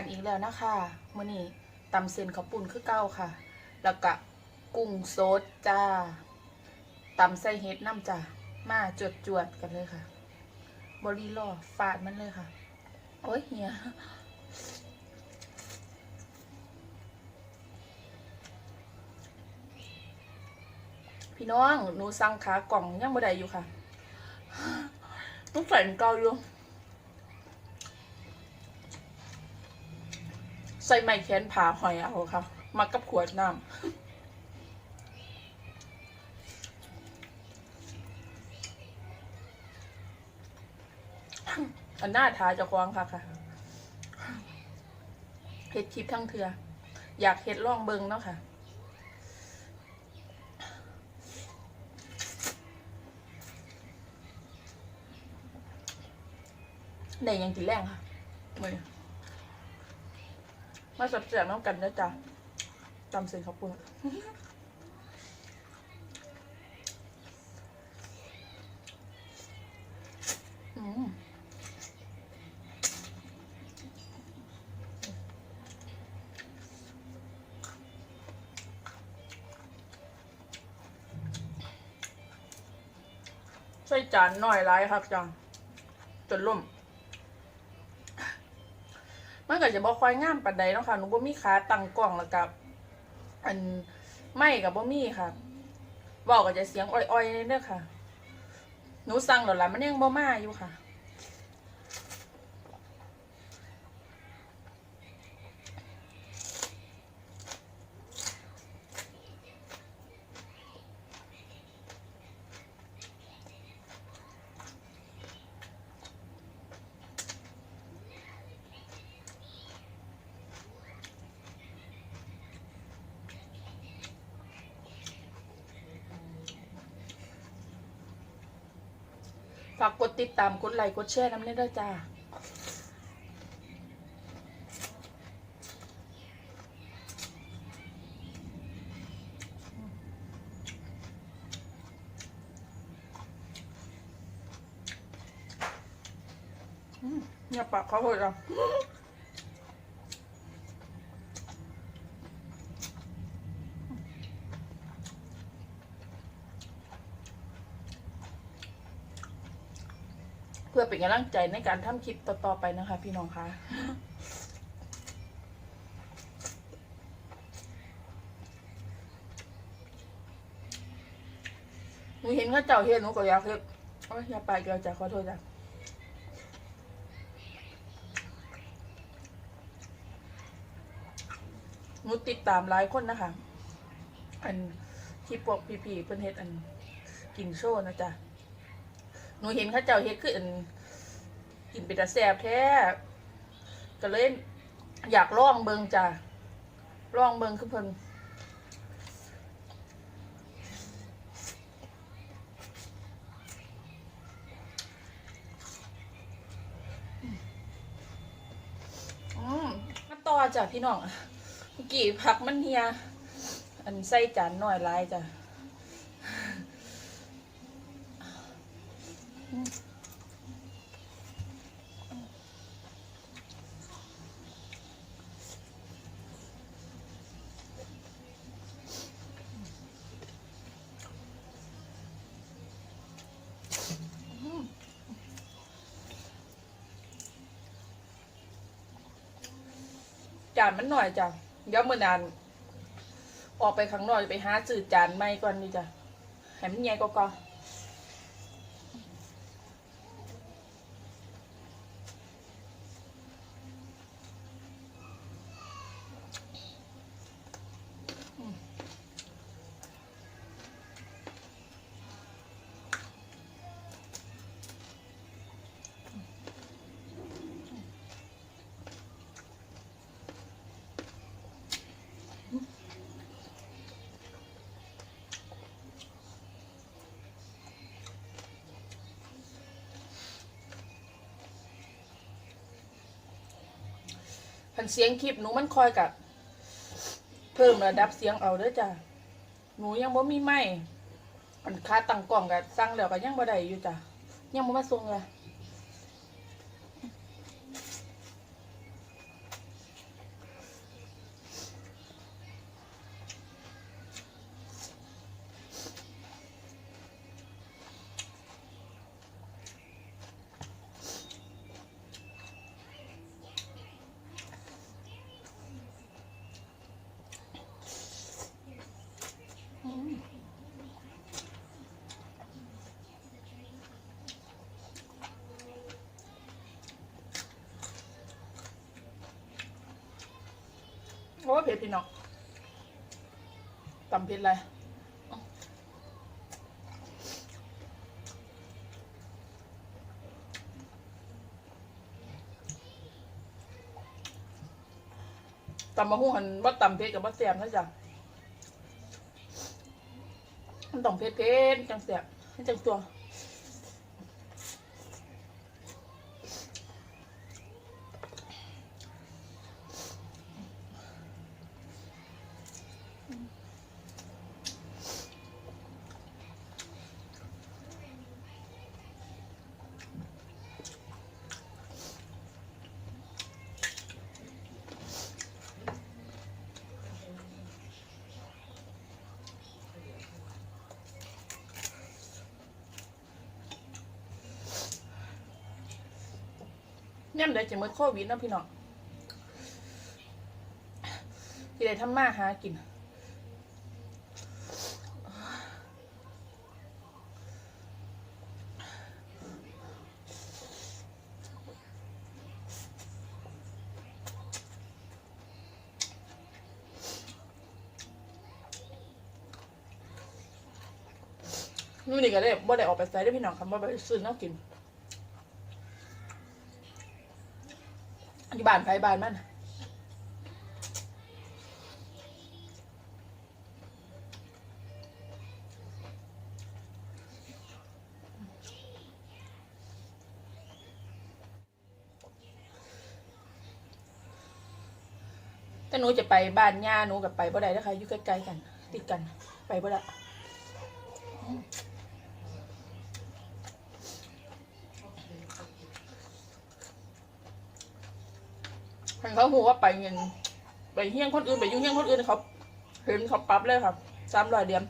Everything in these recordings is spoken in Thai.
มื่อนี้ตำเส้นข้าวปุ้นคือเก้าค่ะ แล้วก็กุ้งสดจ้าตำใส่เห็ดน้ำจ้ามาจวดจวดกันเลยค่ะบรีลอฟาดมันเลยค่ะ โอ้ยเฮียพี่น้องหนูสั่งขากล่องยังบ่ได้อยู่ค่ะต้องใส่เกาอยู่ ส่ไม้แขนผาหอยเอาค่ะมากับขวดน้ำอันหน้าทาจะควางค่ะค่ะเฮ็ดคลิปทั้งเถือ อยากเฮ็ดล่องเบิงเนาะค่ะได้หยังกินแรงค่ะมือ มาสับเสียงน้ำกันนะจ๊ะจำเสียงขอบคุณอืมใส่จานหน่อยไรครับจัง จนล่ม ก็จะบอกค่อยงามปันใดเนาะค่ะหนูบ่มีขาตั้งกล่องแล้วกับ อันไม่กับบ่มีค่ะบอกก็จะเสียงอ้อยๆเด้อค่ะ หนูสั่งหล้วล่ะมันยังบ่มาอยู่ค่ะ ฝากกดติดตามกดไลค์กดแชร์น้ำเล่นด้อจ้าเนี่ยปากเขาเลยอะ เพื่อเป็นกำลังใจในการทำคลิปต่อๆไปนะคะ พี่น้องคะหนูเห็นเขาเจ้าเฮ็ดหนูก็อยากเฮ็ดโอ้ยอย่าไปเกี่ยวจ้ะขอโทษจ้ะหนูติดตามหลายคนนะคะ อันที่พวกพี่ๆเพิ่นเฮ็ดอันกินโชว์นะจ๊ะ หนูเห็นเข้าเจ้าเฮ็ดคืออันกินเป็นตาแซ่บแท้ก็เลยอยากลองเบิงจ้ะลองเบิงคือเพิ่นอืมมาต่อจ้ะพี่น้องเมื่อกี้ผักมันเฮีย อันใส่จานหน่อยลายจ้ะ จานมันหน่อยจ้ะเดี๋ยวมื่อนาน ออกไปข้างนอกไปหาจืดจานใหม่ก่อนนี่จ้ะให้มันใหญ่กว่าก่อนันเสียงคลิปหนูมันคอยกับ เพิ่มระดับเสียงเอาเด้อจ้ะหนูยังบ่มีไม่อันค่าตั้งกล่องกับสั่งแล้วก็ยังบ่ได้อยู่จ้ะยังบ่มาส่งเลย ราะว่าเผ็ดพี่น้องตำเผ็ดอะไรตำมะฮุ่งหันว่าตำเผ็ดกับว่าแซ่บนะจ๊ะมันต้องเผ็ดเผ็ดจังแซ่บจังตัว ย่ำได้จะมือโควิดนะพี่น้องที่ได้ทำมาหากิน นู่นนี่ก็ได้บ่ได้ออกไปใส่ได้พี่น้องคำว่าไปซื้อนาะกิน ที่บ้านไผบ้านมันแต่หนูจะไปบ้านย่าหนูกับไปบ่ได้นะคะอยู่ใกล้ๆกัน ติดกันไปบ่ได้ เห็นเขาหูว่าไปเงินไปเฮี้ยงคนอื่นไปยุ่งเฮี้ยงคนอื่นเขาเห็นเขาปรั๊บเลยครับสามร้อยเดียม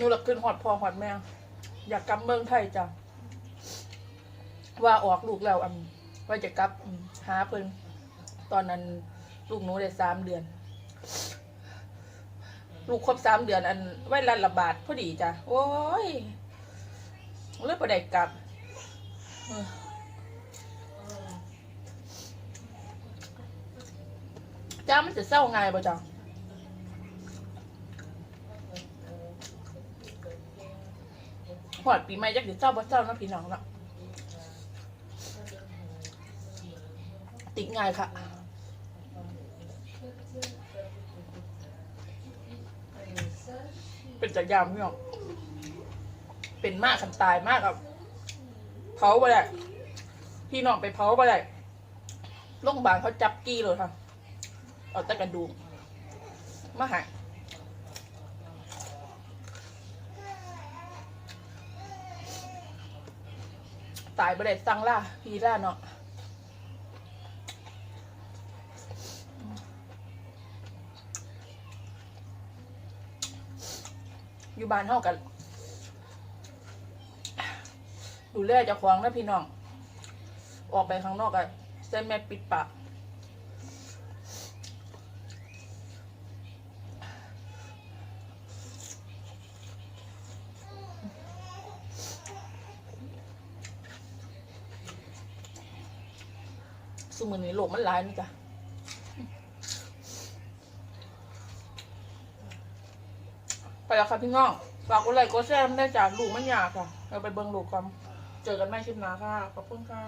นูหลักขึ้นหอดพอหอดแม่อยากกลับเมืองไทยจ้ะว่าออกลูกแล้วอันว่าจะกลับหาเพิ่นตอนนั้นลูกหนูได้สามเดือน ลูกครบสามเดือนอันไว้รันระบาดพอดีจ้ะโอ้ยเลยประเด็กลับจ้ามันจะเศร้าไงบ่จ้ะ หอดปีใหม่จักเดี๋ยวเจ้าบ่เจ้าเนาะพี่น้องเนาะติดง่ายค่ะเป็นจากยามพี่น้องเป็นมากคันตายมากครับเผาไปได้พี่น้องไปเผาไปได้โรงพยาบาลเขาจับกี้เลยค่ะเอาแต่กระดูกมาหาย ตายไปได้สั่งล่าพีล่าเนาะอยู่บ้านเท่ากันดูแลเจะควงนะพี่น้อง ออกไปข้างนอกอะเส้นแม่ปิดปาก สมือนี้โลกมันหลายนี่จ้ะไปแล้วค่ะพี่น้องฝากกดไลค์กดแชร์ได้จากลูกมันยากค่ะ เราไปเบิ่งลูกกันเจอกันไม่คลิปหน้าค่ะ ขอบคุณค่ะ